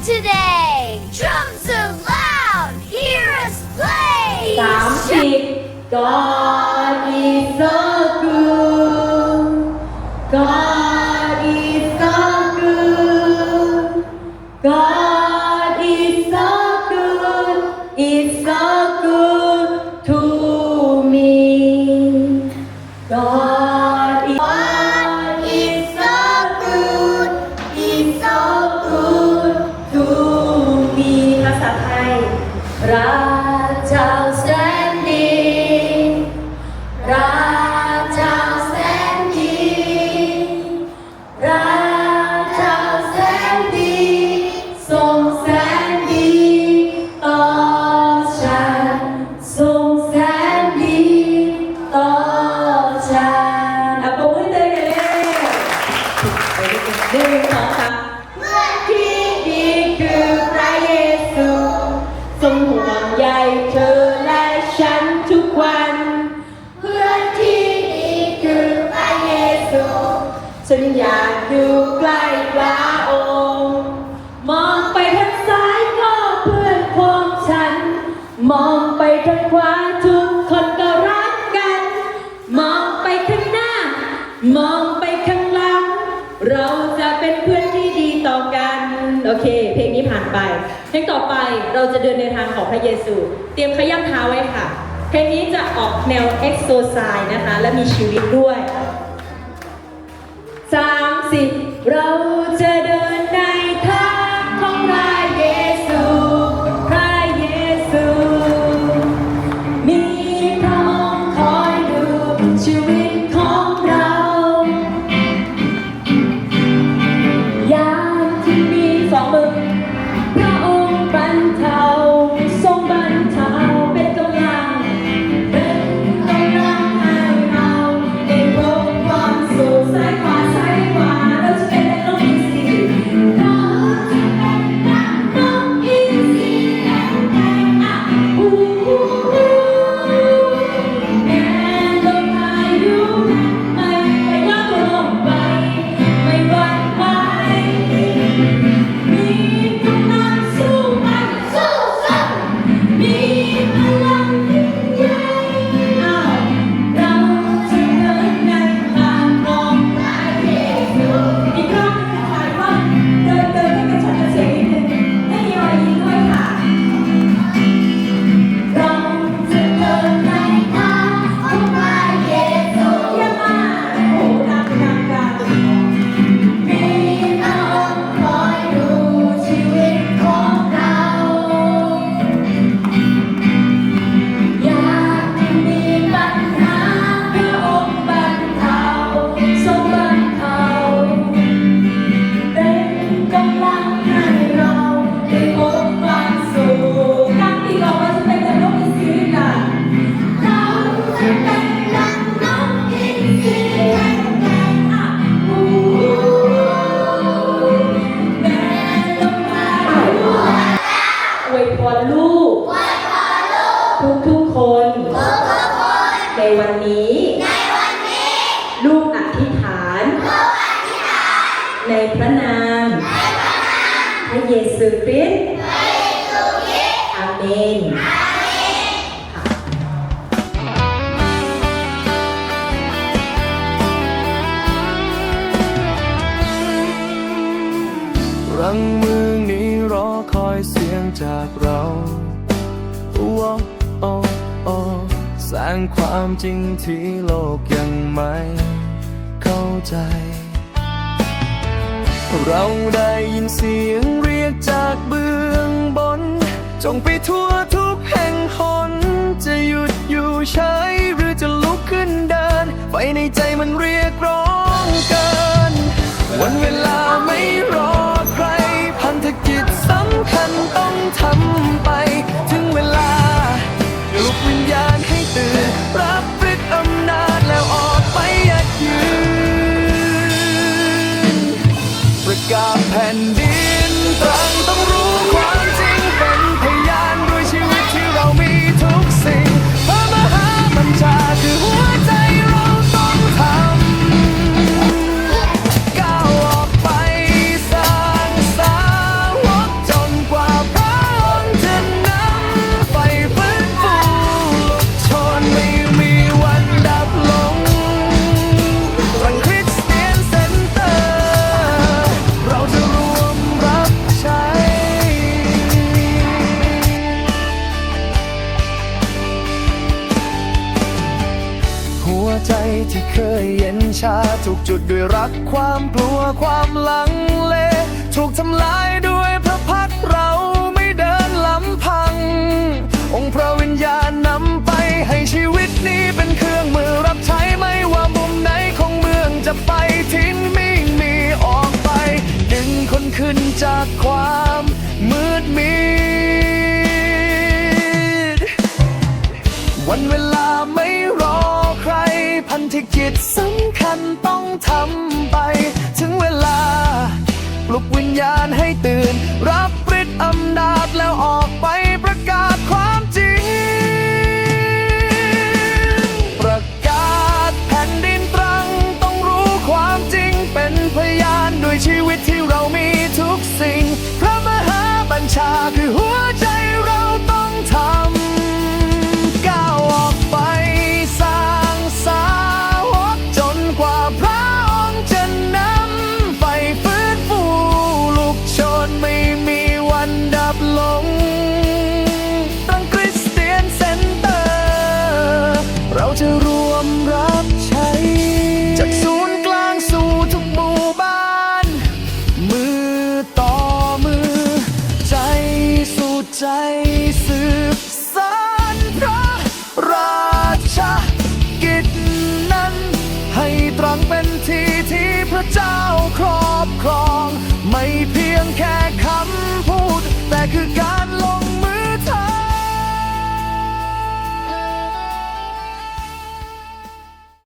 today. Drums are loud. Hear us play. สามสิบ God is so good God ฉันอยากอยู่ใกล้พระองค์ มองไปทางซ้ายก็เพื่อนของฉัน มองไปทางขวาทุกคนก็รักกัน มองไปข้างหน้า มองไปข้างหลัง เราจะเป็นเพื่อนที่ดีต่อกัน โอเค เพลงนี้ผ่านไป เพลงต่อไปเราจะเดินในทางของพระเยซู เตรียมขย้ำเท้าไว้ค่ะ เพลงนี้จะออกแนวเอ็กโซไซส์นะคะ และมีชีวิตด้วย สิเราจะเดินในทางของพระเยซู พระเยซู มีพระองค์คอยดูชีวิตของเรา ยามที่มีสองมือ กทุกๆคน ในวันนี้ ลูกอธิษฐาน ในพระนาม พระเยซูคริสต์ งความจริงที่โลกยังไม่เข้าใจ เราได้ยินเสียงเรียกจากเบื้องบน จงไปทั่วทุกแห่งหน จะหยุดอยู่เฉยหรือจะลุกขึ้นเดินไฟในใจมันเรียกร้องเกินวันเวลา ใจที่เคยเย็นชาถูกจุดด้วยรักความกลัวความลังเล ถูกทำลายด้วยพระพักเราไม่เดินลำพัง องค์พระวิญญาณนำไปให้ชีวิตนี้เป็นเครื่องมือรับใช้ไม่ว่ามุมไหนของเมืองจะไปทิ้งไม่มีออกไป ดึงคนขึ้นจากความมืดมิด พั ระเจ้าครอบครอง ไม่เพียงแค่คำพูด แต่คือการลง